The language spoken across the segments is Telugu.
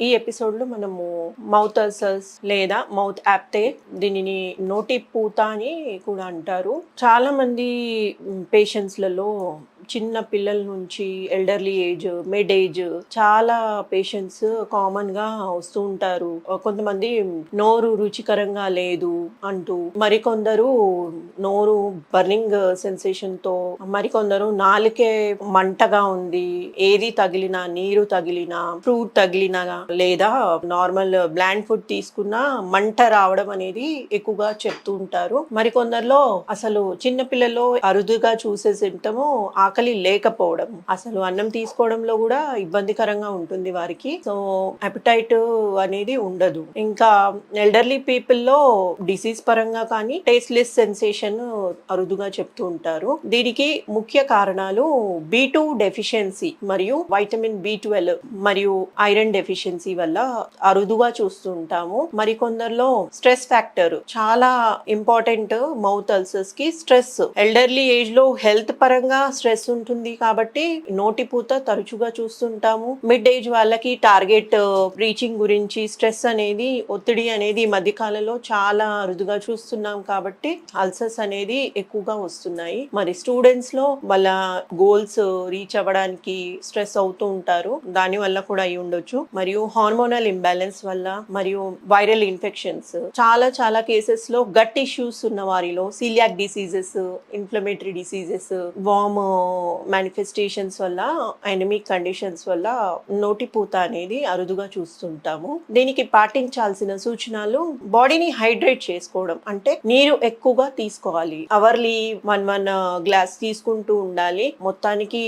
ఈ ఎపిసోడ్లో మనము మౌత్ అల్సర్స్ లేదా మౌత్ యాప్తే దీనిని నోటి పూత అని కూడా అంటారు. చాలా మంది పేషెంట్స్లలో చిన్న పిల్లల నుంచి ఎల్డర్లీ ఏజ్ మిడ్ ఏజ్ చాలా పేషెంట్స్ కామన్గా వస్తూ ఉంటారు. కొంతమంది నోరు రుచికరంగా లేదు అంటూ మరికొందరు నోరు బర్నింగ్ సెన్సేషన్తో మరికొందరు నాలుకే మంటగా ఉంది. ఏది తగిలినా నీరు తగిలినా ఫ్రూట్ తగిలినా లేదా నార్మల్ బ్లాండ్ ఫుడ్ తీసుకున్నా మంట రావడం అనేది ఎక్కువగా చెప్తూ ఉంటారు. మరికొందరిలో అసలు చిన్న అరుదుగా చూసే సిమ్టము ఆకలి లేకపోవడం అసలు అన్నం తీసుకోవడంలో కూడా ఇబ్బందికరంగా ఉంటుంది వారికి. సో అపిటైట్ అనేది ఉండదు. ఇంకా ఎల్డర్లీ పీపుల్లో డిసీజ్ పరంగా కానీ టేస్ట్లెస్ సెన్సేషన్ అరుదుగా చెప్తూ ఉంటారు. దీనికి ముఖ్య కారణాలు బి టూ డెఫిషియన్సీ మరియు వైటమిన్ బి ట్వెల్వ్ మరియు ఐరన్ డెఫిషియన్సీ వల్ల అరుదుగా చూస్తూ ఉంటాము. మరికొందరిలో స్ట్రెస్ ఫ్యాక్టర్ చాలా ఇంపార్టెంట్ మౌత్ అల్సర్స్కి స్ట్రెస్ ఎల్డర్లీ ఏజ్లో హెల్త్ పరంగా స్ట్రెస్ ఉంటుంది కాబట్టి నోటి పూత తరచుగా చూస్తుంటాము. మిడ్ ఏజ్ వాళ్ళకి టార్గెట్ రీచింగ్ గురించి స్ట్రెస్ అనేది ఒత్తిడి అనేది ఈ మధ్య కాలంలో చాలా అరుదుగా చూస్తున్నాం కాబట్టి అల్సర్స్ అనేది ఎక్కువగా వస్తున్నాయి. మరి స్టూడెంట్స్లో వాళ్ళ గోల్స్ రీచ్ అవ్వడానికి స్ట్రెస్ అవుతూ ఉంటారు. దాని వల్ల కూడా అయి ఉండొచ్చు. మరియు హార్మోనల్ ఇంబ్యాలెన్స్ వల్ల మరియు వైరల్ ఇన్ఫెక్షన్స్. చాలా చాలా కేసెస్లో గట్ ఇష్యూస్ ఉన్న వారిలో celiac diseases inflammatory diseases worm manifestations వల్ల ఎనమిక్ కండిషన్స్ వల్ల నోటిపూత అనేది అరుదుగా చూస్తుంటాము. దీనికి పాటించాల్సిన సూచనలు బాడీని హైడ్రేట్ చేసుకోవడం. అంటే నీరు ఎక్కువగా తీసుకోవాలి. అవర్లీ వన్ వన్ గ్లాస్ తీసుకుంటూ ఉండాలి. మొత్తానికి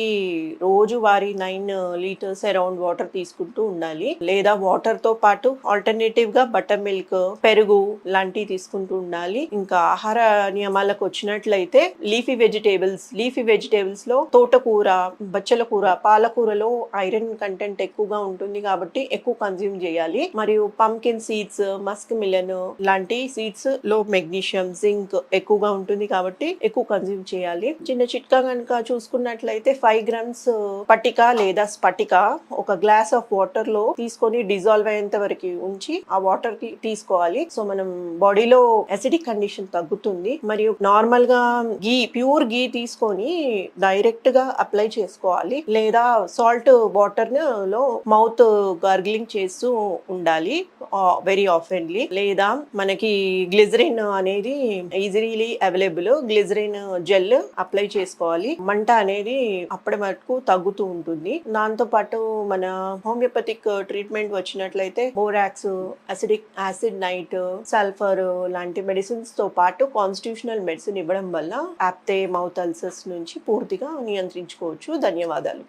రోజు వారి నైన్ లీటర్స్ అరౌండ్ వాటర్ తీసుకుంటూ ఉండాలి. లేదా వాటర్తో పాటు ఆల్టర్నేటివ్గా బటర్ మిల్క్ పెరుగు లాంటివి తీసుకుంటూ ఉండాలి. ఇంకా ఆహార నియమాలకు వచ్చినట్లయితే లీఫీ వెజిటేబుల్స్ లీఫీ వెజిటేబుల్స్లో తోటకూర బచ్చల కూర పాలకూరలో ఐరన్ కంటెంట్ ఎక్కువగా ఉంటుంది కాబట్టి ఎక్కువ కన్జ్యూమ్ చేయాలి. మరియు పంకిన్ సీడ్స్ మస్క్ మిలన్ లాంటి సీడ్స్లో మెగ్నీషియం జింక్ ఎక్కువగా ఉంటుంది కాబట్టి ఎక్కువ కన్జ్యూమ్ చేయాలి. చిన్న చిట్కా కనుక చూసుకున్నట్లయితే ఫైవ్ గ్రామ్స్ పటిక లేదా స్పటిక ఒక గ్లాస్ ఆఫ్ వాటర్లో తీసుకొని డిజాల్వ్ అయ్యేంత వరకు ఉంచి ఆ వాటర్కి తీసుకోవాలి. సో మనం బాడీలో అసిడిక్ కండిషన్ తగ్గుతుంది. మరియు నార్మల్గా గీ ప్యూర్ గీ తీసుకొని డైరెక్ట్ గా అప్లై చేసుకోవాలి. లేదా సాల్ట్ వాటర్లో మౌత్ గార్గిలింగ్ చేస్తూ ఉండాలి వెరీ ఆఫెన్లీ లేదా మనకి గ్లిజరిన్ అనేది easily available. Glycerin gel apply చేసుకోవాలి. మంట అనేది అప్పటి వరకు తగ్గుతూ ఉంటుంది. దాంతో పాటు మన హోమియోపతిక్ ట్రీట్మెంట్ వచ్చినట్లయితే borax acidic acid night sulphur లాంటి మెడిసిన్స్తో పాటు కాన్స్టిట్యూషనల్ మెడిసిన్ ఇవ్వడం వల్ల యాప్తే మౌత్ అల్సర్స్ నుంచి పూర్తిగా నియంత్రించుకోవచ్చు. ధన్యవాదాలు.